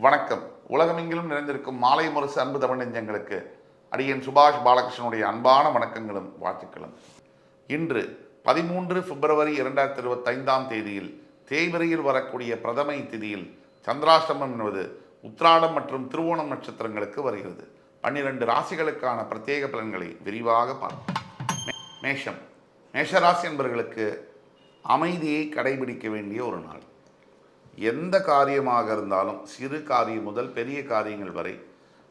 வணக்கம். உலகமெங்கிலும் நிறைந்திருக்கும் மாலை முரசு அன்பு தமிழ் நெஞ்சங்களுக்கு அடியன் சுபாஷ் பாலகிருஷ்ணனுடைய அன்பான வணக்கங்களும் வாழ்த்துக்களும். இன்று பதிமூன்று பிப்ரவரி இரண்டாயிரத்தி இருபத்தைந்தாம் தேதியில் தேய்பிரையில் வரக்கூடிய பிரதமை திதியில் சந்திராஷ்டமம் என்பது உத்ராடம் மற்றும் திருவோணம் நட்சத்திரங்களுக்கு வருகிறது. பன்னிரண்டு ராசிகளுக்கான பிரத்யேக பலன்களை விரிவாக பார்ப்போம். மே- மேஷம். மேஷராசி என்பவர்களுக்கு அமைதியை கடைபிடிக்க வேண்டிய ஒரு நாள். எந்த காரியமாக இருந்தாலும் சிறு காரியம் முதல் பெரிய காரியங்கள் வரை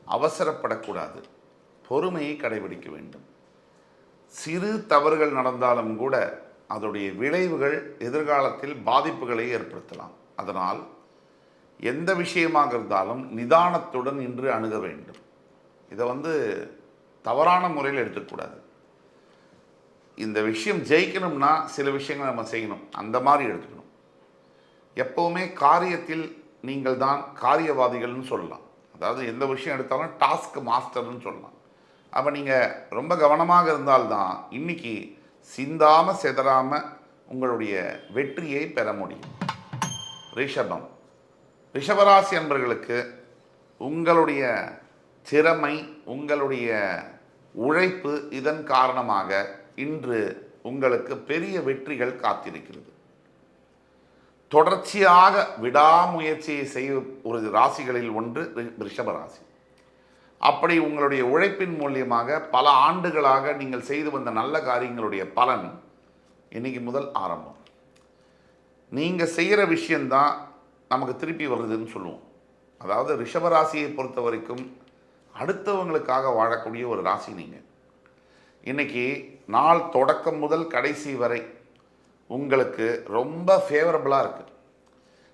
அவசரப்படக்கூடாது. பொறுமையை கடைபிடிக்க வேண்டும். சிறு தவறுகள் நடந்தாலும் கூட அதனுடைய விளைவுகள் எதிர்காலத்தில் பாதிப்புகளை ஏற்படுத்தலாம். அதனால் எந்த விஷயமாக இருந்தாலும் நிதானத்துடன் இன்று அணுக வேண்டும். இதை வந்து தவறான முறையில் எடுத்துக்கூடாது. இந்த விஷயம் ஜெயிக்கணும்னா சில விஷயங்களை நம்ம செய்யணும். அந்த மாதிரி எடுத்துக்கணும். எப்போவுமே காரியத்தில் நீங்கள் தான் காரியவாதிகள்னு சொல்லலாம். அதாவது எந்த விஷயம் எடுத்தாலும் டாஸ்க் மாஸ்டர்னு சொல்லலாம். அப்போ நீங்கள் ரொம்ப கவனமாக இருந்தால்தான் இன்னைக்கு சிந்தாமல் செதறாமல் உங்களுடைய வெற்றியை பெற முடியும். ரிஷபம். ரிஷபராசி என்பர்களுக்கு உங்களுடைய திறமை உங்களுடைய உழைப்பு இதன் காரணமாக இன்று உங்களுக்கு பெரிய வெற்றிகள் காத்திருக்கிறது. தொடர்ச்சியாக விடாமுயற்சியை செய்ய ஒரு ராசிகளில் ஒன்று ரி- ரிஷப ராசி. அப்படி உங்களுடைய உழைப்பின் மூலியமாக பல ஆண்டுகளாக நீங்கள் செய்து வந்த நல்ல காரியங்களுடைய பலன் இன்னைக்கு முதல் ஆரம்பம். நீங்கள் செய்கிற விஷயந்தான் நமக்கு திருப்பி வருதுன்னு சொல்லுவோம். அதாவது ரிஷபராசியை பொறுத்த வரைக்கும் அடுத்தவங்களுக்காக வாழக்கூடிய ஒரு ராசி நீங்கள் இன்னைக்கு நாள் தொடக்கம் முதல் கடைசி வரை உங்களுக்கு ரொம்ப ஃபேவரபுளாக இருக்குது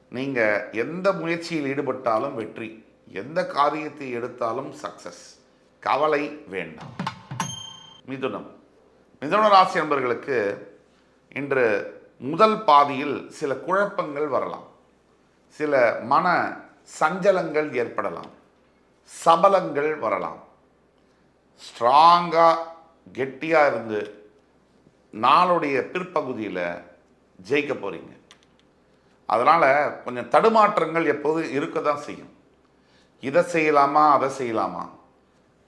நீங்கள் எந்த முயற்சியில் ஈடுபட்டாலும் வெற்றி எந்த காரியத்தை எடுத்தாலும் சக்சஸ் கவலை வேண்டாம். மிதுனம். மிதுன ராசி நண்பர்களுக்கு இன்று முதல் பாதியில் சில குழப்பங்கள் வரலாம். சில மன சஞ்சலங்கள் ஏற்படலாம். சபலங்கள் வரலாம். ஸ்ட்ராங்காக கெட்டியாக இருந்து நாளுடைய பிற்பகுதியில் ஜெயிக்க போகிறீங்க அதனால் கொஞ்சம் தடுமாற்றங்கள் எப்போதும் இருக்க தான் செய்யும். இதை செய்யலாமா அதை செய்யலாமா?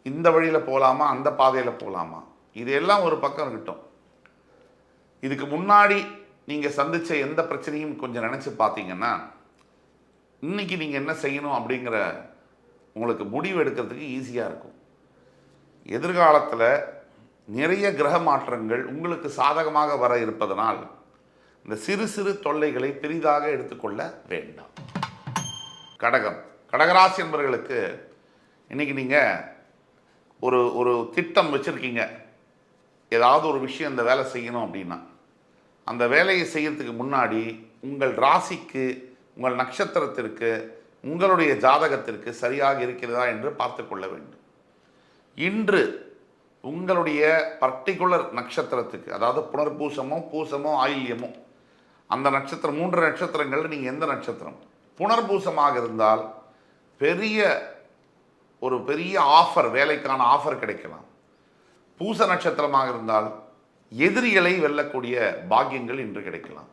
இந்த வழியில் போகலாமா அந்த பாதையில் போகலாமா இது எல்லாம் ஒரு பக்கம் இருக்கட்டும். இதுக்கு முன்னாடி நீங்கள் சந்தித்த எந்த பிரச்சனையும் கொஞ்சம் நினச்சி பார்த்தீங்கன்னா இன்னைக்கு நீங்கள் என்ன செய்யணும் அப்படிங்கிற உங்களுக்கு முடிவு எடுக்கிறதுக்கு ஈஸியாக இருக்கும். எதிர்காலத்தில் நிறைய கிரக மாற்றங்கள் உங்களுக்கு சாதகமாக வர இருப்பதனால் இந்த சிறு சிறு தொல்லைகளை பெரிதாக எடுத்துக்கொள்ள வேண்டாம். கடகம். கடகராசி என்பவர்களுக்கு இன்னைக்கு நீங்கள் ஒரு ஒரு திட்டம் வச்சுருக்கீங்க. ஏதாவது ஒரு விஷயம் இந்த வேலை செய்யணும் அப்படின்னா. அந்த வேலையை செய்யறதுக்கு முன்னாடி உங்கள் ராசிக்கு உங்கள் நட்சத்திரத்திற்கு உங்களுடைய ஜாதகத்திற்கு சரியாக இருக்கிறதா என்று பார்த்து கொள்ள வேண்டும். இன்று உங்களுடைய பர்டிகுலர் நட்சத்திரத்துக்கு அதாவது புனர்பூசமோ பூசமோ ஆயில்யமோ அந்த நட்சத்திரம் மூன்று நட்சத்திரங்களில் நீங்கள் எந்த நட்சத்திரம்? புனர்பூசமாக இருந்தால் பெரிய ஒரு பெரிய ஆஃபர் வேலைக்கான ஆஃபர் கிடைக்கலாம். பூச நட்சத்திரமாக இருந்தால் எதிரிகளை வெல்லக்கூடிய பாக்கியங்கள் இன்று கிடைக்கலாம்.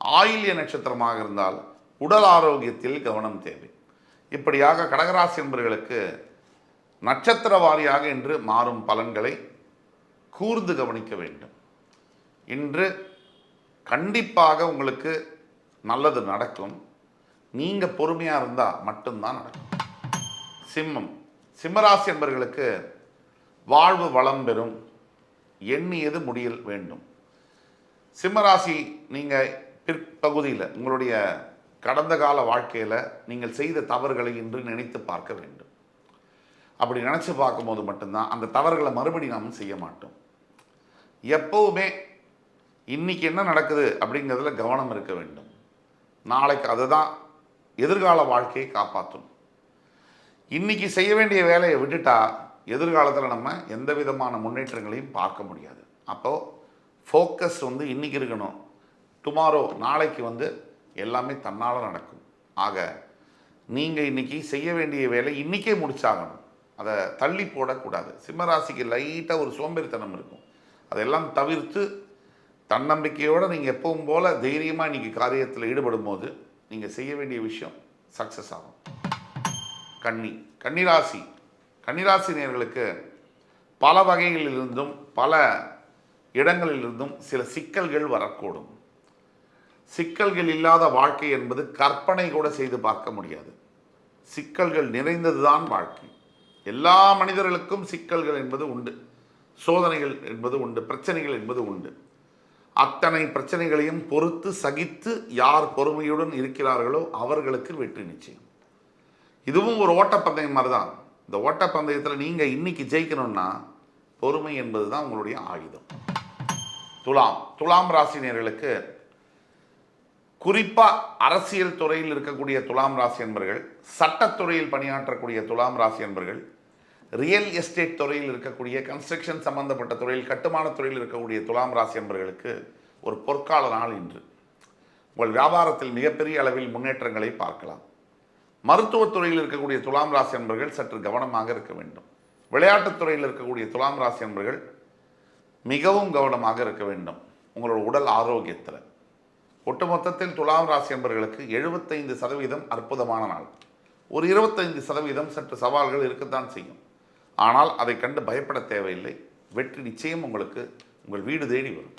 ஆயில்ய நட்சத்திரமாக இருந்தால் உடல் ஆரோக்கியத்தில் கவனம் தேவை. இப்படியாக கடகராசி என்பவர்களுக்கு நட்சத்திர வாரியாக இன்று மாறும் பலன்களை கூர்ந்து கவனிக்க வேண்டும். இன்று கண்டிப்பாக உங்களுக்கு நல்லது நடக்கும். நீங்கள் பொறுமையாக இருந்தால் மட்டும்தான் நடக்கும். சிம்மம். சிம்மராசி என்பவர்களுக்கு வாழ்வு வளம் பெறும். எண்ணியது முடியல் வேண்டும். சிம்மராசி நீங்கள் பிற்பகுதியில் உங்களுடைய கடந்த கால வாழ்க்கையில் நீங்கள் செய்த தவறுகளை இன்று நினைத்து பார்க்க வேண்டும். அப்படி நினச்சி பார்க்கும்போது மட்டும்தான் அந்த தவறுகளை மறுபடி நாம் செய்ய மாட்டோம். எப்போவுமே இன்னைக்கு என்ன நடக்குது அப்படிங்கிறதுல கவனம் இருக்க வேண்டும். நாளைக்கு அதுதான் எதிர்கால வாழ்க்கையை காப்பாற்றும் இன்னைக்கு செய்ய வேண்டிய வேலையை விட்டுட்டா எதிர்காலத்தில் நம்ம எந்த விதமான முன்னேற்றங்களையும் பார்க்க முடியாது. அப்போது ஃபோக்கஸ் வந்து இன்னைக்கு இருக்கணும். டுமாரோ நாளைக்கு வந்து எல்லாமே தன்னால் நடக்கும். ஆக நீங்கள் இன்னைக்கு செய்ய வேண்டிய வேலை இன்றைக்கே முடிச்சாகணும். அதை தள்ளி போடக்கூடாது. சிம்மராசிக்கு லைட்டாக ஒரு சோம்பேறித்தனம் இருக்கும். அதெல்லாம் தவிர்த்து தன்னம்பிக்கையோடு நீங்கள் எப்பவும் போல் தைரியமாக இன்றைக்கி காரியத்தில் ஈடுபடும் போது நீங்கள் செய்ய வேண்டிய விஷயம் சக்ஸஸ் ஆகும். கன்னி கன்னிராசி. கன்னிராசி நேயர்களுக்கு பல வகைகளிலிருந்தும் பல இடங்களிலிருந்தும் சில சிக்கல்கள் வரக்கூடும். சிக்கல்கள் இல்லாத வாழ்க்கை என்பது கற்பனை கூட செய்து பார்க்க முடியாது. சிக்கல்கள் நிறைந்ததுதான் வாழ்க்கை. எல்லா மனிதர்களுக்கும் சிக்கல்கள் என்பது உண்டு சோதனைகள் என்பது உண்டு பிரச்சனைகள் என்பது உண்டு. அத்தனை பிரச்சனைகளையும் பொறுத்து சகித்து யார் பொறுமையுடன் இருக்கிறார்களோ அவர்களுக்கு வெற்றி நிச்சயம். இதுவும் ஒரு ஓட்டப்பந்தயம் மாதிரி தான் இந்த ஓட்டப்பந்தயத்தில் நீங்கள் இன்னைக்கு ஜெயிக்கணும்னா பொறுமை என்பது தான் உங்களுடைய ஆயுதம். துலாம் துலாம் ராசினியர்களுக்கு குறிப்பாக அரசியல் துறையில் இருக்கக்கூடிய துலாம் ராசி என்பர்கள் சட்டத்துறையில் பணியாற்றக்கூடிய துலாம் ராசி என்பர்கள் ரியல் எஸ்டேட் துறையில் இருக்கக்கூடிய கன்ஸ்ட்ரக்ஷன் சம்பந்தப்பட்ட துறையில் கட்டுமான துறையில் இருக்கக்கூடிய துலாம் ராசி என்பர்களுக்கு ஒரு பொற்கால நாள் இன்று. உங்கள் வியாபாரத்தில் மிகப்பெரிய அளவில் முன்னேற்றங்களை பார்க்கலாம். மருத்துவத் துறையில் இருக்கக்கூடிய துலாம் ராசி என்பர்கள் சற்று கவனமாக இருக்க வேண்டும். விளையாட்டுத் துறையில் இருக்கக்கூடிய துலாம் ராசி என்பர்கள் மிகவும் கவனமாக இருக்க வேண்டும். உங்களோட உடல் ஆரோக்கியத்தில். ஒட்டுமொத்தத்தில் துலாம் ராசி என்பர்களுக்கு எழுபத்தைந்து சதவீதம் அற்புதமான நாள். ஒரு இருபத்தைந்து சதவீதம் சற்று சவால்கள் இருக்கத்தான் செய்யும். ஆனால் அதை கண்டு பயப்பட தேவையில்லை. வெற்றி நிச்சயம் உங்களுக்கு உங்கள் வீடு தேடி வரும்.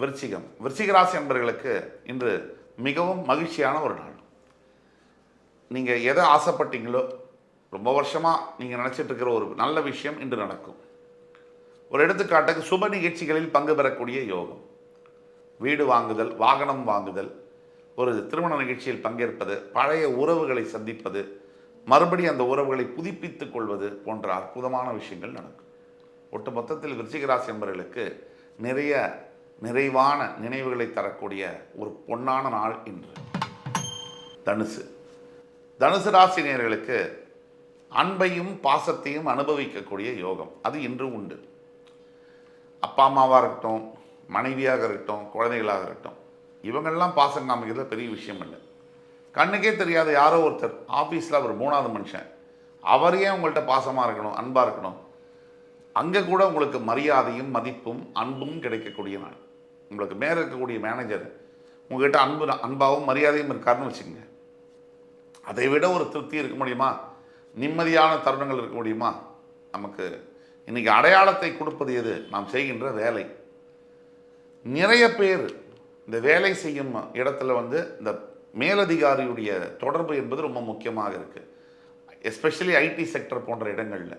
விருச்சிகம். விருச்சிக ராசி என்பர்களுக்கு இன்று மிகவும் மகிழ்ச்சியான ஒரு நாள். நீங்கள் எதை ஆசைப்பட்டீங்களோ ரொம்ப வருஷமாக நீங்கள் நினச்சிட்டு இருக்கிற ஒரு நல்ல விஷயம் இன்று நடக்கும். ஒரு எடுத்துக்காட்டுக்கு சுப நிகழ்ச்சிகளில் பங்கு பெறக்கூடிய யோகம். வீடு வாங்குதல் வாகனம் வாங்குதல் ஒரு திருமண நிகழ்ச்சியில் பங்கேற்பது பழைய உறவுகளை சந்திப்பது மறுபடியும் அந்த உறவுகளை புதுப்பித்துக் கொள்வது போன்ற அற்புதமான விஷயங்கள் நடக்கும். ஒட்டு மொத்தத்தில் விருச்சிகராசி என்பவர்களுக்கு நிறைய நிறைவான நினைவுகளை தரக்கூடிய ஒரு பொன்னான நாள் இன்று. தனுசு. தனுசு ராசி நேர்களுக்கு அன்பையும் பாசத்தையும் அனுபவிக்கக்கூடிய யோகம். அது இன்று உண்டு. அப்பா அம்மாவாக இருக்கட்டும் மனைவியாக இருக்கட்டும் குழந்தைகளாக இருக்கட்டும் இவங்கெல்லாம் பாசம் காமிக்கிறது பெரிய விஷயம் இல்லை. கண்ணுக்கே தெரியாத யாரோ ஒருத்தர் ஆஃபீஸில் ஒரு மூணாவது மனுஷன். அவர் ஏன் உங்கள்கிட்ட பாசமாக இருக்கணும் அன்பாக இருக்கணும்? அங்கே கூட உங்களுக்கு மரியாதையும் மதிப்பும் அன்பும் கிடைக்கக்கூடிய நாள் உங்களுக்கு மேலே இருக்கக்கூடிய மேனேஜர் உங்ககிட்ட அன்பு அன்பாகவும் மரியாதையும் இருக்காருன்னு வச்சுக்கோங்க. அதை விட ஒரு திருப்தி இருக்க முடியுமா? நிம்மதியான தருணங்கள் இருக்க முடியுமா? நமக்கு இன்றைக்கி அடையாளத்தை கொடுப்பது எது? நாம் செய்கின்ற வேலை. நிறைய பேர் இந்த வேலை செய்யும் இடத்துல வந்து இந்த மேலதிகாரியுடைய தொடர்பு என்பது ரொம்ப முக்கியமாக இருக்குது எஸ்பெஷலி ஐடி செக்டர் போன்ற இடங்களில்.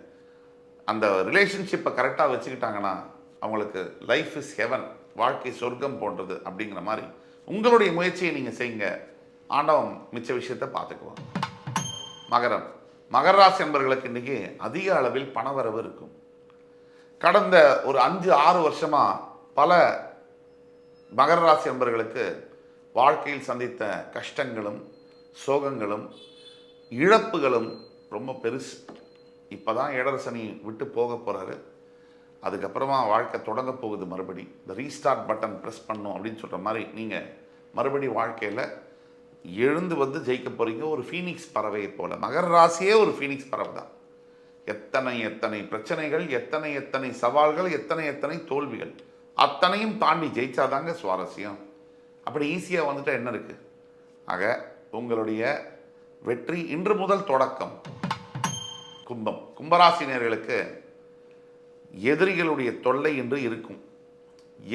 அந்த ரிலேஷன்ஷிப்பை கரெக்டாக வச்சுக்கிட்டாங்கன்னா அவங்களுக்கு லைஃப் இஸ் ஹெவன் வாழ்க்கை சொர்க்கம் போன்றது அப்படிங்கிற மாதிரி உங்களுடைய முயற்சியை நீங்கள் செய்யுங்க. ஆண்டவன் மிச்ச விஷயத்தை பார்த்துக்குவாங்க மகரம். மகராசி என்பர்களுக்கு இன்றைக்கி அதிக அளவில் பணவரவு இருக்கும். கடந்த ஒரு அஞ்சு ஆறு வருஷமாக பல மகர ராசி என்பர்களுக்கு வாழ்க்கையில் சந்தித்த கஷ்டங்களும் சோகங்களும் இழப்புகளும் ரொம்ப பெருசு. இப்போ தான் ஏழரசனி விட்டு போக போகிறாரு அதுக்கப்புறமா வாழ்க்கை தொடங்க போகுது மறுபடி. இந்த ரீஸ்டார்ட் பட்டன் ப்ரெஸ் பண்ணும் அப்படின்னு சொல்கிற மாதிரி நீங்கள் மறுபடி வாழ்க்கையில் எழுந்து வந்து ஜெயிக்க போகிறீங்க ஒரு ஃபீனிக்ஸ் பறவையை போல். மகர ராசியே ஒரு ஃபீனிக்ஸ் பறவை தான். எத்தனை எத்தனை பிரச்சனைகள் எத்தனை எத்தனை சவால்கள் எத்தனை எத்தனை தோல்விகள். அத்தனையும் தாண்டி ஜெயிச்சாதாங்க சுவாரஸ்யம். அப்படி ஈஸியாக வந்துட்டால் என்ன இருக்குது ஆக உங்களுடைய வெற்றி இன்று முதல் தொடக்கம். கும்பம். கும்பராசினியர்களுக்கு எதிரிகளுடைய தொல்லை என்று இருக்கும்.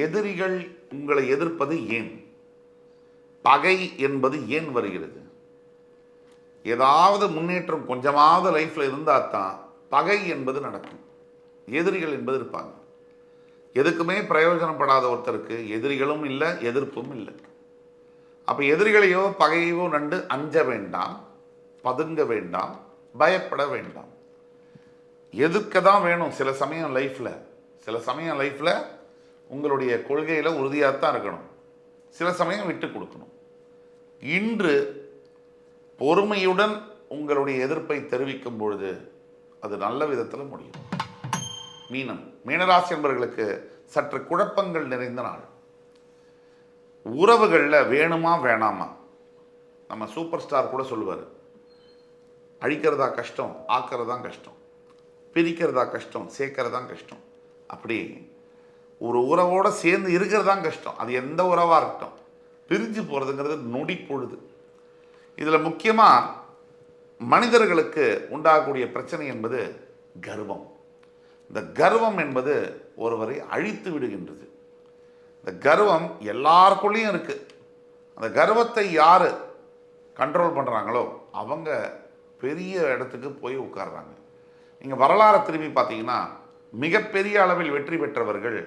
எதிரிகள் உங்களை எதிர்ப்பது ஏன்? பகை என்பது ஏன் வருகிறது? ஏதாவது முன்னேற்றம் கொஞ்சமாவது லைஃப்பில் இருந்தால் தான் பகை என்பது நடக்கும். எதிரிகள் என்பது இருப்பாங்க. எதுக்குமே பிரயோஜனப்படாத ஒருத்தருக்கு எதிரிகளும் இல்லை எதிர்ப்பும் இல்லை. அப்போ எதிரிகளையோ பகையோ நண்டு அஞ்ச வேண்டாம் பதுங்க வேண்டாம் பயப்பட வேண்டாம். எதுக்க தான் வேணும் சில சமயம் லைஃப்பில் சில சமயம் லைஃப்பில் உங்களுடைய கொள்கையில் உறுதியாக தான் இருக்கணும். சில சமயம் விட்டு கொடுக்கணும். இன்று பொறுமையுடன் உங்களுடைய எதிர்ப்பை தெரிவிக்கும் பொழுது அது நல்ல விதத்தில் முடியும். மீனம். மீனராசி என்பவர்களுக்கு சற்று குழப்பங்கள் நிறைந்த நாள். உறவுகளில் வேணுமா வேணாமா? நம்ம சூப்பர் ஸ்டார் கூட சொல்லுவார். அழிக்கிறதா கஷ்டம் ஆக்கிறதா கஷ்டம் பிரிக்கிறதா கஷ்டம் சேர்க்கறதா கஷ்டம். அப்படி ஒரு உறவோடு சேர்ந்து இருக்கிறதா கஷ்டம். அது எந்த உறவாக இருக்கட்டும். பிரிஞ்சு போகிறதுங்கிறது நொடி பொழுது. இதில் முக்கியமாக மனிதர்களுக்கு உண்டாகக்கூடிய பிரச்சனை என்பது கர்வம். இந்த கர்வம் என்பது ஒருவரை அழித்து விடுகின்றது. இந்த கர்வம் எல்லாருக்குள்ளேயும் இருக்குது அந்த கர்வத்தை யார் கண்ட்ரோல் பண்ணுறாங்களோ அவங்க பெரிய இடத்துக்கு போய் உட்கார்றாங்க. நீங்கள் வரலாறை திரும்பி பார்த்தீங்கன்னா மிகப்பெரிய அளவில் வெற்றி பெற்றவர்கள்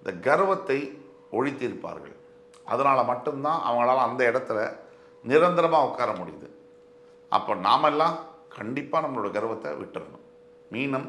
இந்த கர்வத்தை ஒழித்திருப்பார்கள். அதனால் மட்டும்தான் அவங்களால அந்த இடத்துல நிரந்தரமாக உட்கார முடியுது. அப்போ நாமெல்லாம் கண்டிப்பாக நம்மளோட கர்வத்தை விட்டுறணும். மீனம்